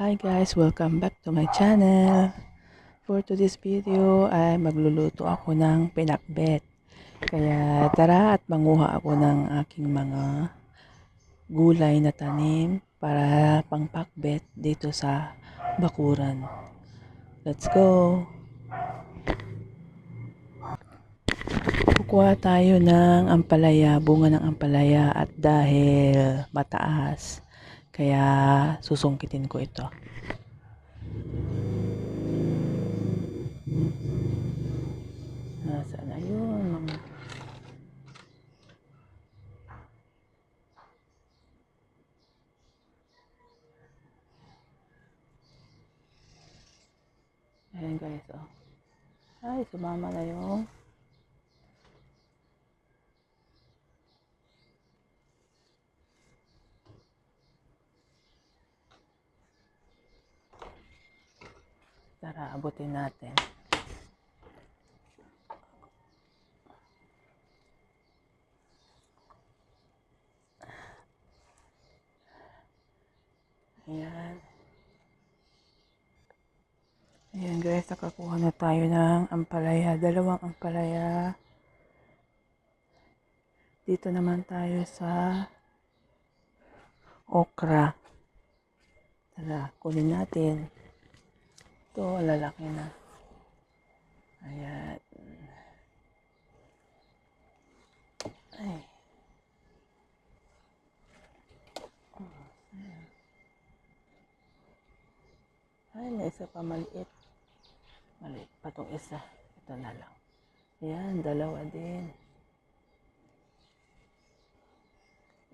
Hi guys, welcome back to my channel. For today's video ay magluluto ako ng pinakbet. Kaya tara at manguha ako ng aking mga gulay na tanim para pangpakbet dito sa bakuran. Let's go! Kukuha tayo ng ampalaya, bunga ng ampalaya at dahil mataas, kaya susungkitin ko ito. Nasaan na yun? Ayan guys, oh. Ay, sumama na yung Tara, abutin natin. Ayan. Ayan guys, nakakuha na tayo ng ampalaya. Dalawang ampalaya. Dito naman tayo sa okra. Tara, kunin natin. Ito, lalaki na. Ayan. Ay. Ay, may isa pa maliit. Maliit pa tong isa. Ito na lang. Ayan, dalawa din.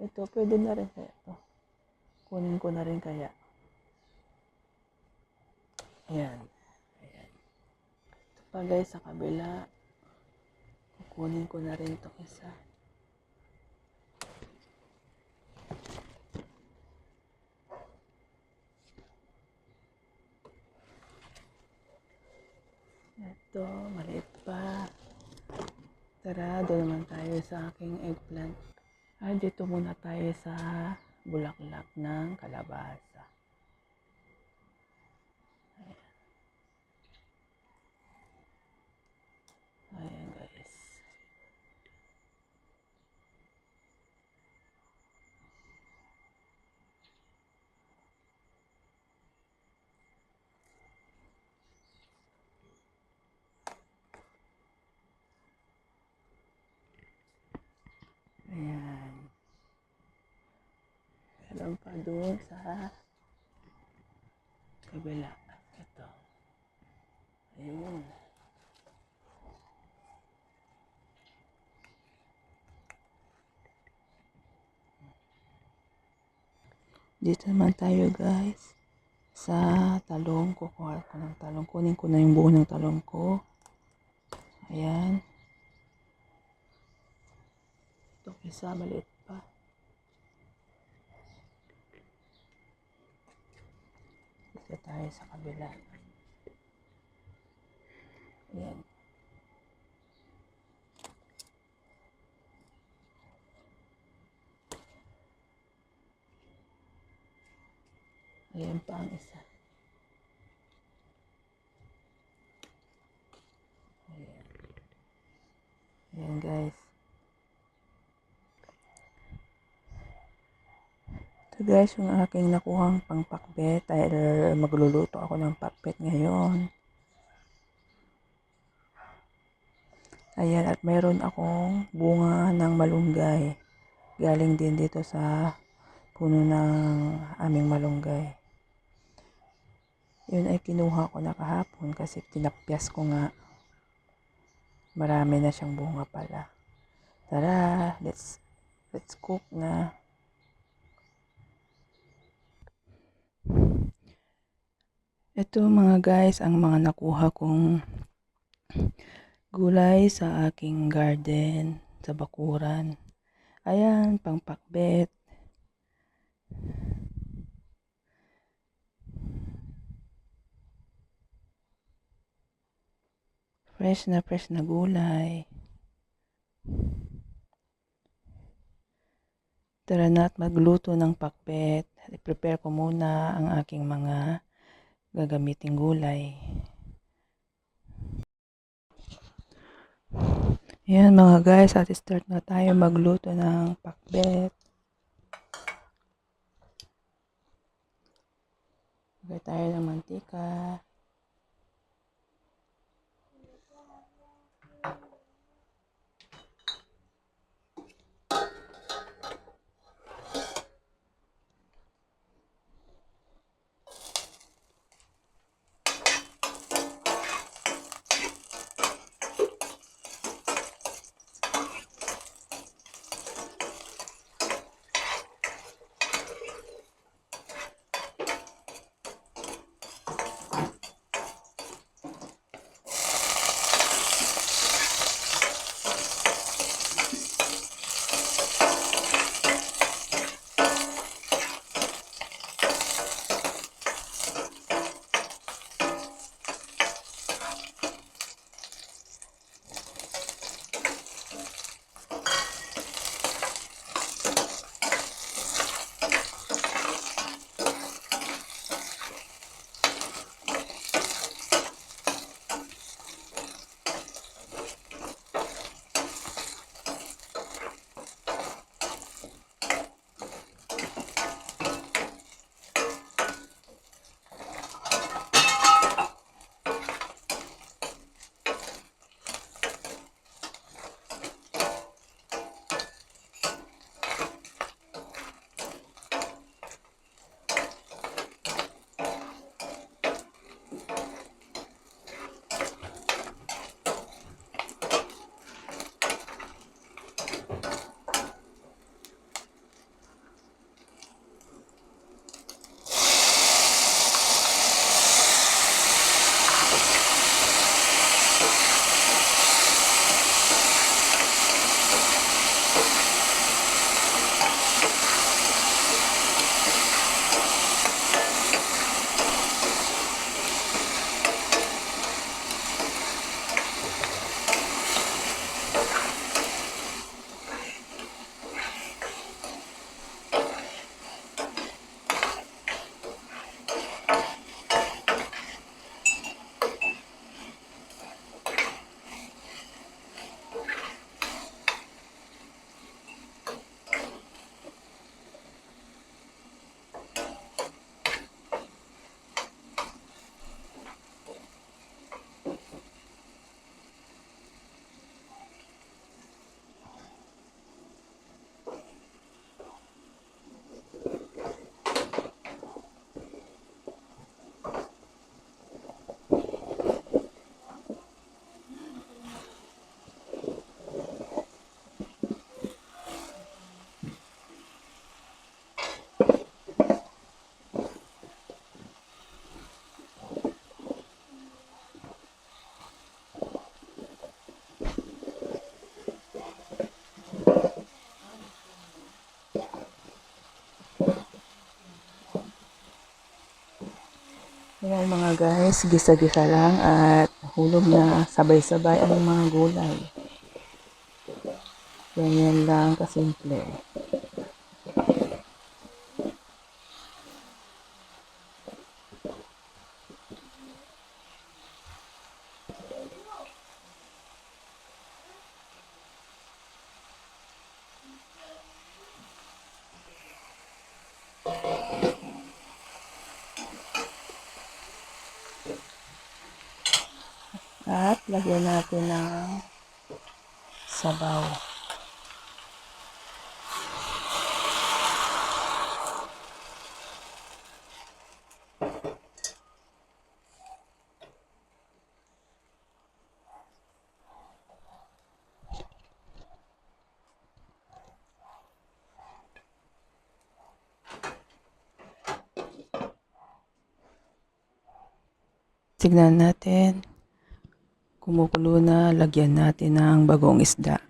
Ito, pwede na rin kaya ito. Kunin ko na rin kaya. Ayan. Ayan. Ito pa guys, sa kabila. Kukunin ko na rin itong isa. Ito, maliit pa. Tara, doon naman tayo sa aking eggplant. Ah, dito muna tayo sa bulaklak ng kalabasa. Ayan guys. Ayan. Meron pa doon sa kabila. Ito. Ayun. Dito naman tayo guys. Sa talong. Kukuha ko ng talong. Kunin ko na yung buo ng talong ko. Ayan. Ito isa maliit pa. Dito tayo sa kabila. Ayan. Ayan pa ang isa. Ayan. Ayan guys. Ito guys, yung aking nakuhang pangpakbet dahil magluluto ako ng pakbet ngayon. Ayan, at mayroon akong bunga ng malunggay. Galing din dito sa puno ng aming malunggay. Yun ay kinuha ko na kahapon kasi tinapyas ko nga. Marami na siyang bunga pala. Tara, let's let's cook na. Ito mga guys, ang mga nakuha kong gulay sa aking garden, sa bakuran. Ayan, pangpakbet. Fresh na fresh na gulay. Tara na at magluto ng pakbet. i-prepare ko muna ang aking mga gagamiting gulay. Ayan mga guys, at start na tayo magluto ng pakbet. Lagay tayo ng mantika. Bye. Ayan mga guys, gisa-gisa lang at hulog na sabay-sabay ang mga gulay. Ganyan lang kasimple. At lagyan natin ng sabaw. Tignan natin. Kumukulo na, lagyan natin ng bagong isda.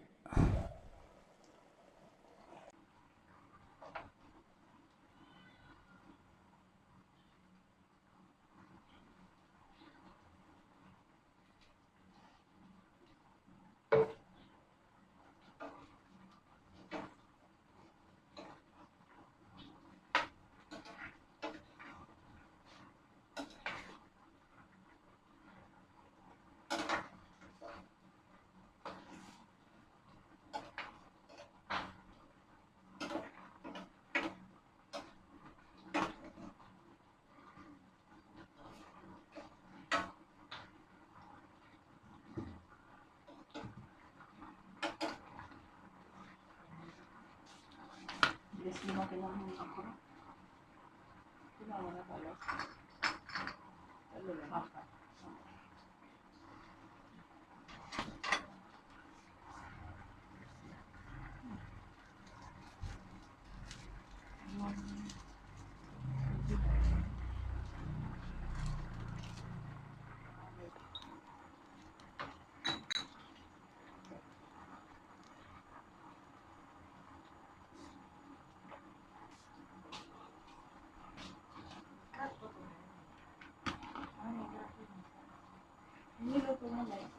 Natin ang okra. Kailangan na pala. Ano lang? Niluto mo na Gracias.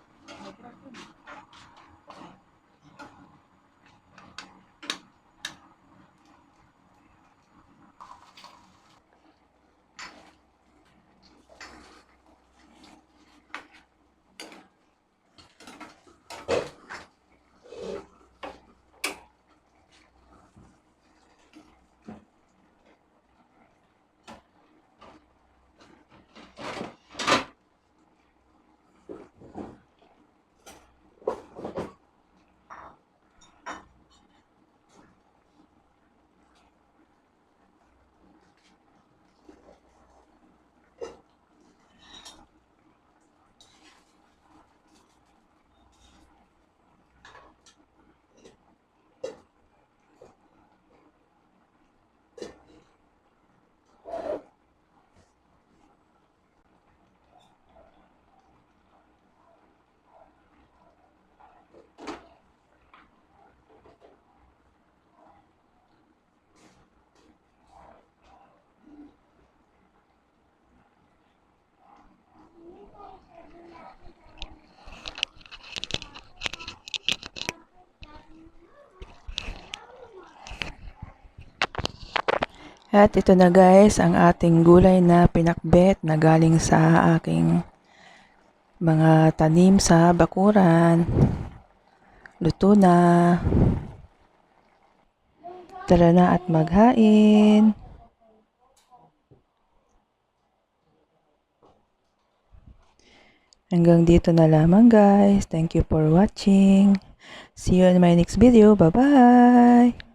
At ito na guys, ang ating gulay na pinakbet na galing sa aking mga tanim sa bakuran. Luto na. Tara na at maghain. Hanggang dito na lamang guys. Thank you for watching. See you in my next video. Bye-bye!